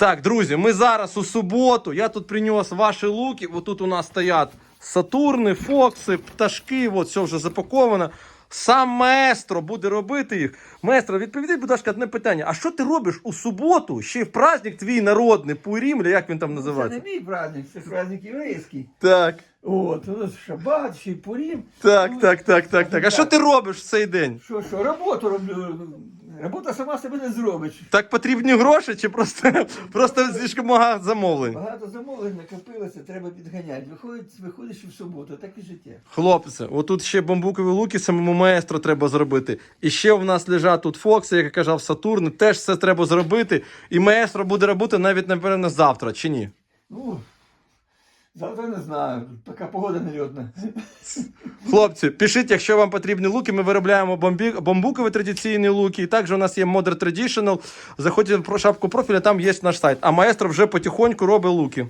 Так, друзі, ми зараз у суботу. Я тут принес ваші луки. Отут тут у нас стоять Сатурни, Фокси, пташки. От все вже запаковано. Сам маестро буде робити їх. Маестро, відповідь, будь ласка, одне питання. А що ти робиш у суботу, ще й в праздник твій народний, Пурім, як він там називається? Це не мій праздник, це праздник єврейський. Так, От, у нас шабат, ще й Пурім. так, Ну, так, так, так, так. А що ти робиш в цей день? Що, що, роботу роблю. Робота сама себе не зробить. Так потрібні гроші чи просто, просто слишком багато замовлень? Багато замовлень накопилося, треба підганяти. Виходить, виходить, в суботу, так і життя. Хлопці, отут ще бамбукові луки самому маестро треба зробити. І ще в нас лежать тут Фокси, як я казав, Сатурн. Теж все треба зробити. І маестро буде робити навіть, напевно, завтра, чи ні? Ну, завтра не знаю, така погода нельотна. Хлопці, пишіть, якщо вам потрібні луки. Ми виробляємо бомбі... бамбукові традиційні луки. І також у нас є Modern Traditional. Заходьте в шапку профіля, там є наш сайт. А маестро вже потихоньку робить луки.